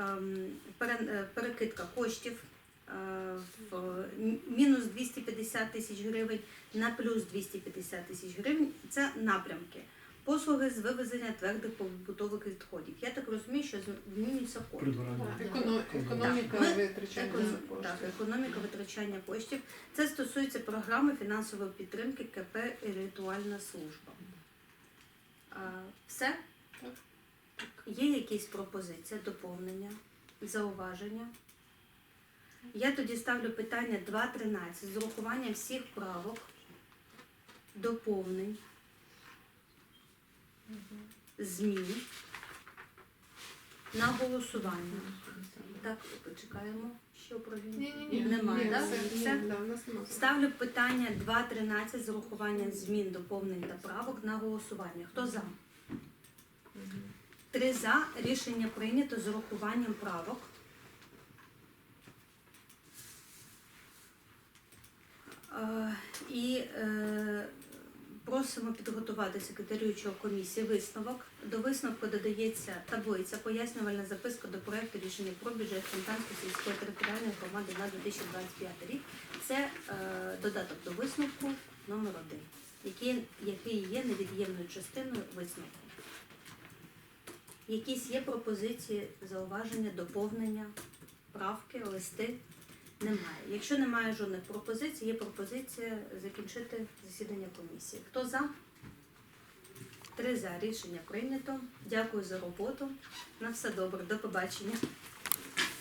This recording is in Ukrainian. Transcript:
ем, е, перекидка коштів е, в мінус 250 тисяч гривень на плюс 250 тисяч гривень. Це напрямки. Послуги з вивезення твердих побутових відходів. Я так розумію, що змінюється кошти. Економіка Так, витрачання Економ- коштів. Так, економіка витрачання коштів. Це стосується програми фінансової підтримки КП «Ритуальна служба. Все? Є якісь пропозиції, доповнення, зауваження? Я тоді ставлю питання 2.13 з урахуванням всіх правок, доповнень, змін на голосування. Так, почекаємо, що ні. Немає, так? все. Ставлю питання 2.13 з урахуванням змін, доповнень та правок на голосування. Хто за? Три за. Рішення прийнято з урахуванням правок. Е, І е, просимо підготувати секретарюючого комісії висновок. До висновку додається таблиця, пояснювальна записка до проекту рішення про бюджет Фонтанської сільської територіальної громади на 2025 рік. Це е, додаток до висновку номер один, який, який є невід'ємною частиною висновку. Якісь є пропозиції, зауваження, доповнення, правки, листи? Немає. Якщо немає жодних пропозицій, є пропозиція закінчити засідання комісії. Хто за? Три за. Рішення прийнято. Дякую за роботу. На все добре. До побачення.